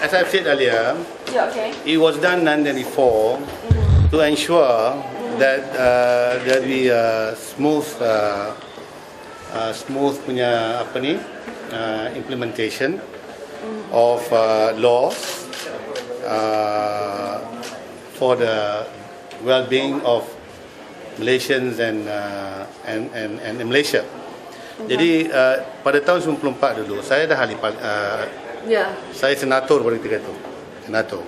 as I've said earlier, Yeah, okay. it was done 1994 to ensure that uh, there be a smooth uh, uh, smooth punya apa ni uh, implementation of uh, laws uh, for the well-being of Malaysians and uh, and, and and Malaysia. Jadi uh, pada tahun 94 dulu saya dah ahli uh, Yeah. saya senator pada ketika itu. Senator.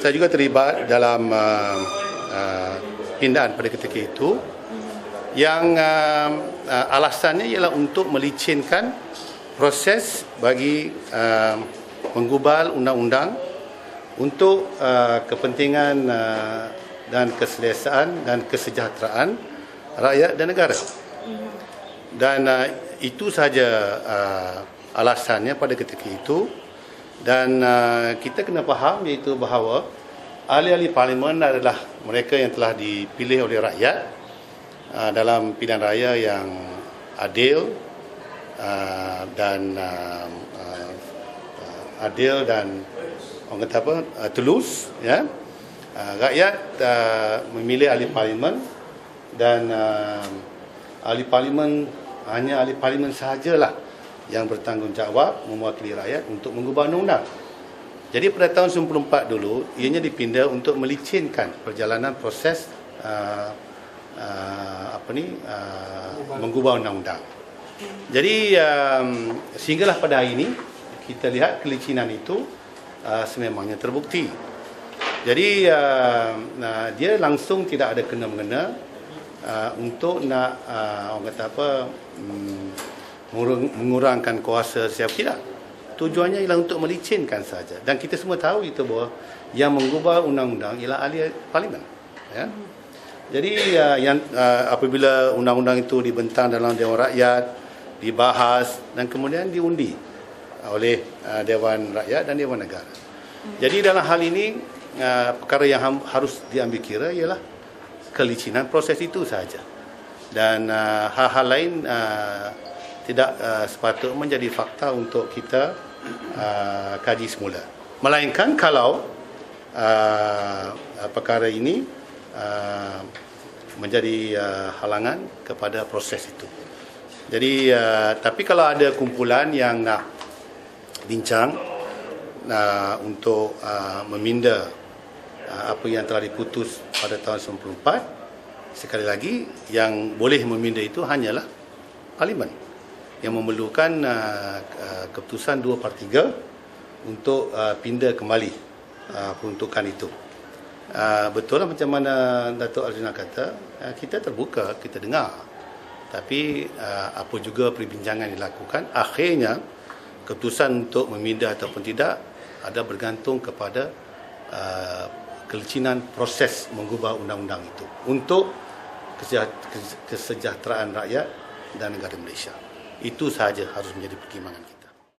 Saya juga terlibat dalam uh, uh, pindaan pada ketika itu yang uh, uh, alasannya ialah untuk melicinkan proses bagi uh, menggubal undang-undang untuk uh, kepentingan uh, dan keselesaan dan kesejahteraan rakyat dan negara. Dan uh, itu saja uh, alasannya pada ketika itu. Dan uh, kita kena faham iaitu bahawa ahli-ahli parlimen adalah mereka yang telah dipilih oleh rakyat uh, dalam pilihan raya yang adil uh, dan uh, uh, adil dan orang kata apa uh, tulus ya. Uh, rakyat uh, memilih ahli parlimen dan uh, ahli parlimen hanya ahli parlimen sahajalah yang bertanggungjawab mewakili rakyat untuk mengubah undang-undang. Jadi pada tahun 94 dulu ianya dipindah untuk melicinkan perjalanan proses uh, uh, apa ni uh, mengubah undang-undang. Jadi um, sehinggalah pada hari ini kita lihat kelicinan itu uh, sememangnya terbukti. Jadi uh, uh, dia langsung tidak ada kena-mengena uh, untuk nak uh, orang kata apa um, mengurangkan kuasa siapa tidak. Tujuannya ialah untuk melicinkan saja. Dan kita semua tahu itu bahawa yang mengubah undang-undang ialah ahli parlimen. Ya. Jadi uh, yang uh, apabila undang-undang itu dibentang dalam Dewan Rakyat, dibahas dan kemudian diundi oleh uh, Dewan Rakyat dan Dewan Negara. Jadi dalam hal ini uh, perkara yang ham- harus diambil kira ialah kelicinan proses itu saja. Dan uh, hal-hal lain uh, tidak uh, sepatutnya menjadi fakta untuk kita uh, kaji semula. Melainkan kalau uh, perkara ini uh, menjadi uh, halangan kepada proses itu. Jadi uh, tapi kalau ada kumpulan yang nak bincang uh, untuk uh, meminda uh, apa yang telah diputus pada tahun 94 sekali lagi yang boleh meminda itu hanyalah parlimen yang memerlukan uh, uh, keputusan 2 per 3 untuk uh, pindah kembali uh, peruntukan itu. Uh, betul lah macam mana Datuk Arjuna kata, uh, kita terbuka, kita dengar. Tapi uh, apa juga perbincangan dilakukan, akhirnya keputusan untuk memindah ataupun tidak ada bergantung kepada uh, kelicinan proses mengubah undang-undang itu untuk kesejaht- kesejahteraan rakyat dan negara Malaysia. Itu sahaja harus menjadi pertimbangan kita.